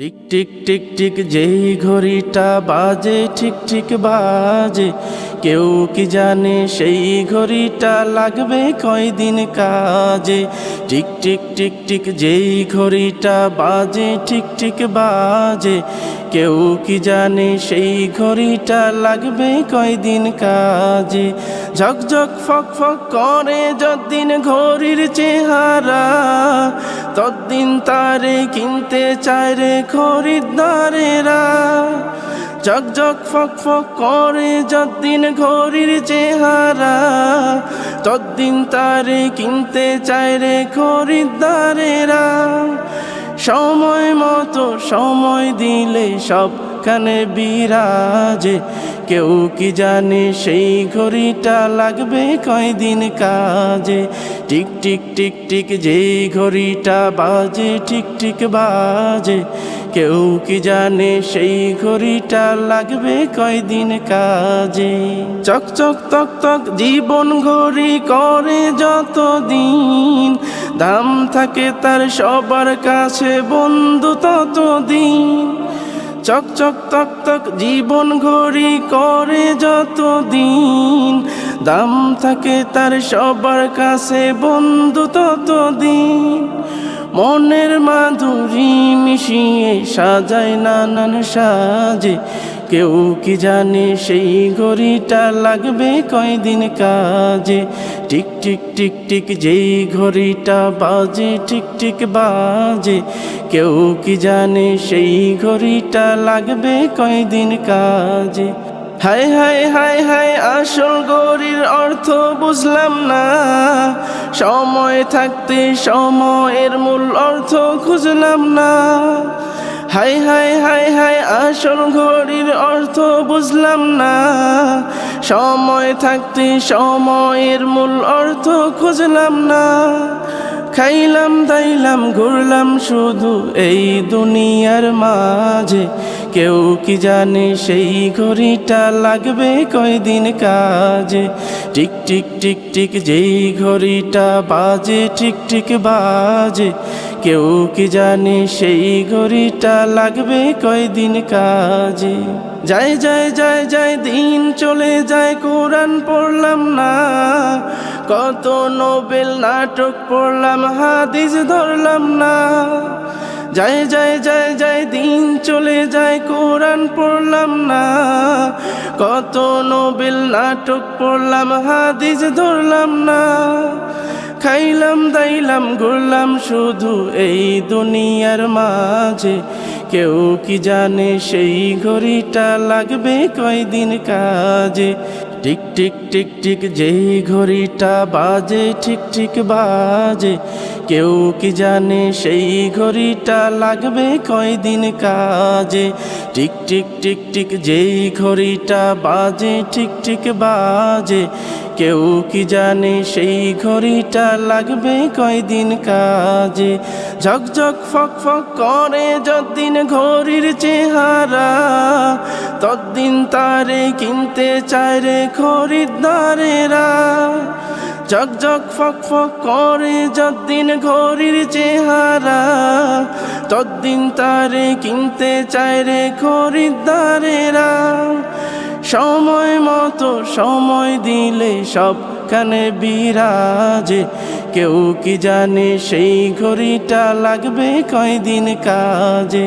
Tick tick tick tick, যেই ঘড়িটা বাজে, ঠিক ঠিক বাজে। কেউ কি জানে সেই ঘড়িটা লাগবে কয়দিন কাজে? টিক টিক টিক টিক, যেই ঘড়িটা বাজে, ঠিক ঠিক বাজে। কেউ কি জানে সেই ঘড়িটা লাগবে কয়দিন কাজে? ঝকঝক, ফক ফক করে যদিন ঘড়ির চেহারা। তদ্দিন তারে কিনতে চায় রে খরিদ্দারেরা। ঝকঝক ফক ফক করে যদ্দিন ঘড়ির চেহারা। তদ্দিন তারে কিনতে চায় রে খরিদ্দারেরা। সময় মতো সময় দিলে সবখানে বিরাজে, কেউ কি জানে সেই ঘড়িটা লাগবে কয়দিন কাজে? টিক টিক টিক টিক যেই ঘড়িটা বাজে ঠিক ঠিক বাজে। কেউ কি জানে সেই ঘড়িটা লাগবে কয়দিন কাজে? চক চক, তক তক, জীবন ঘড়ি করে যত দিন দাম থাকে তার সবার কাছে বন্ধু তত দিন চক চক তক তক জীবন ঘড়ি করে যত দিন দাম থাকে তার সবার কাছে বন্ধু তত দিন মনের মাধুরী মিশিয়ে সাজায় নানান সাজে কেউ কি জানে সেই ঘড়িটা লাগবে কয়দিন কাজে? টিক টিক টিক টিক, যেই ঘড়িটা বাজে ঠিক ঠিক বাজে। কেউ কি জানে সেই ঘড়িটা লাগবে কয়দিন কাজে? হায় হায় হায় হায়, আসল গরির অর্থ বুঝলাম না। সময় থাকতে সময়ের মূল অর্থ খুঁজলাম না। হাই হাই হাই হাই, আসল ঘড়ির অর্থ বুঝলাম না। সময় থাকতে সময়ের মূল অর্থ খুঁজলাম না। খাইলাম, দাইলাম, ঘুরলাম শুধু এই দুনিয়ার মাঝে। কেউ কি জানে সেই ঘড়িটা লাগবে কয়দিন কাজে? টিক টিক টিক টিক, যেই ঘড়িটা বাজে ঠিক ঠিক বাজে। কেউ কি জানে সেই ঘড়িটা লাগবে কয়দিন কাজে? যায় যায় যায় যায়, দিন চলে যায়, কোরআন পড়লাম না। কত নোবেল নাটক পড়লাম, হাদিস ধরলাম না। যায় যায় যায় যায়, দিন চলে যায়, কোরআন পড়লাম না। কত নোবেল নাটক পড়লাম, হাদিস ধরলাম না। খাইলাম, দাইলাম, ঘুরলাম শুধু এই দুনিয়ার মাঝে। কেউ কি জানে সেই ঘড়িটা লাগবে কয়দিন কাজে? টিক টিক টিক টিক, যেই ঘড়িটা বাজে, ঠিক ঠিক বাজে। কেউ কি জানে সেই ঘড়িটা লাগবে কয়দিন কাজে? টিক টিক টিক টিক, যেই ঘড়িটা বাজে, ঠিক ঠিক বাজে। কেউ কি জানে সেই ঘড়িটা লাগবে কয়দিন কাজে? ঝকঝক ফক ফক করে যদিন ঘড়ির চেহারা তদ্দিন তারে কিনতে চায় রে খরিদ্দারেরা ঝকঝক ফক ফক করে যদিন ঘড়ির চেহারা তদ্দিন তারে কিনতে চায় রে খরিদ্দারেরা। সময় মতো সময় দিলে সবখানে বিরাজে, কেউ কি জানে সেই ঘড়িটা লাগবে কয়দিন কাজে?